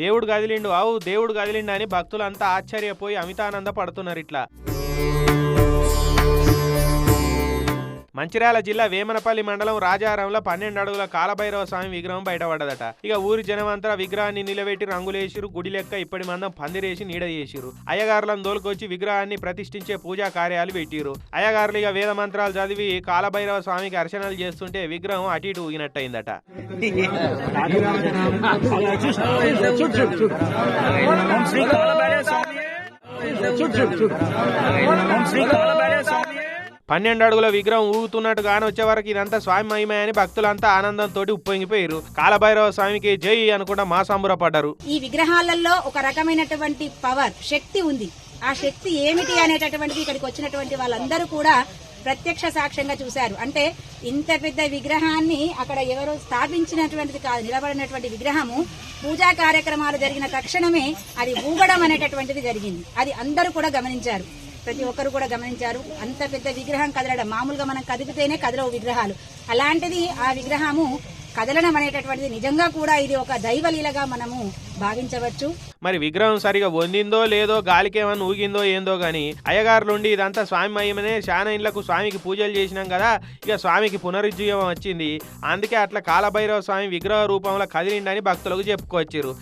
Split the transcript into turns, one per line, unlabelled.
దేవుడు కదిలిండు అవు దేవుడు కదిలిండు అని భక్తులంతా ఆశ్చర్యపోయి అమితానంద పడుతున్నారు ఇట్లా. మంచిర్యాల జిల్లా వేమనపల్లి మండలం రాజారంలో పన్నెండు అడుగుల కాలభైరవ స్వామి విగ్రహం బయటపడ్డదట. ఇక ఊరి జనమంతా విగ్రహాన్ని నిలబెట్టి రంగులేసిరు గుడి లెక్క ఇప్పటి మందం పందిరేసి నీడ చేసిరు. అయ్యగారులను దోలుకొచ్చి విగ్రహాన్ని ప్రతిష్ఠించే పూజా కార్యాలు పెట్టిరు. అయ్యగారులు ఇక వేద మంత్రాలు చదివి కాలభైరవ స్వామికి అర్చనలు చేస్తుంటే విగ్రహం అటు ఇటు ఊగినట్టయిందట.
శ్రీ కాలభైరవ స్వామి శ్రీ కాలభైరవ స్వామి
పన్నెండు అడుగుల విగ్రహం ఊగుతున్నట్టు గాని వచ్చే వరకు ఇదంతా స్వామి మహిమే అని భక్తులంతా ఆనందంతో ఉప్పొంగిపోయారు కాలభైరవ స్వామికి జై అనుకుంటా మా పడ్డారు.
ఈ విగ్రహాలలో ఒక రకమైనటువంటి పవర్ శక్తి ఉంది. ఆ శక్తి ఏమిటి అనేటటువంటిది ఇక్కడికి వచ్చినటువంటి వాళ్ళందరూ కూడా ప్రత్యక్ష సాక్ష్యంగా చూశారు. అంటే ఇంత పెద్ద విగ్రహాన్ని అక్కడ ఎవరో స్థాపించినటువంటిది కాదు నిలబడినటువంటి విగ్రహము. పూజా కార్యక్రమాలు జరిగిన తక్షణమే అది ఊగడం అనేటటువంటిది జరిగింది. అది అందరూ కూడా గమనించారు. ప్రతి ఒక్కరు కూడా గమనించారు. అంత పెద్ద విగ్రహం కదలడం మామూలుగా మనం కదిపితేనే కదలవు విగ్రహాలు. అలాంటిది ఆ విగ్రహము కదలడం అనేటటువంటిది నిజంగా కూడా ఇది ఒక దైవలీలగా మనము భావించవచ్చు.
మరి విగ్రహం సరిగా వందిందో లేదో గాలికేమన్నా ఊగిందో ఏందో గాని అయ్యగారులుండి ఇదంతా స్వామి మహిమనే చాలా ఇండ్లకు స్వామికి పూజలు చేసినాం కదా ఇక స్వామికి పునరుజ్జీవం వచ్చింది. అందుకే అట్లా కాలభైరవ స్వామి విగ్రహ రూపంలో కదిలిండని భక్తులకు చెప్పుకొచ్చారు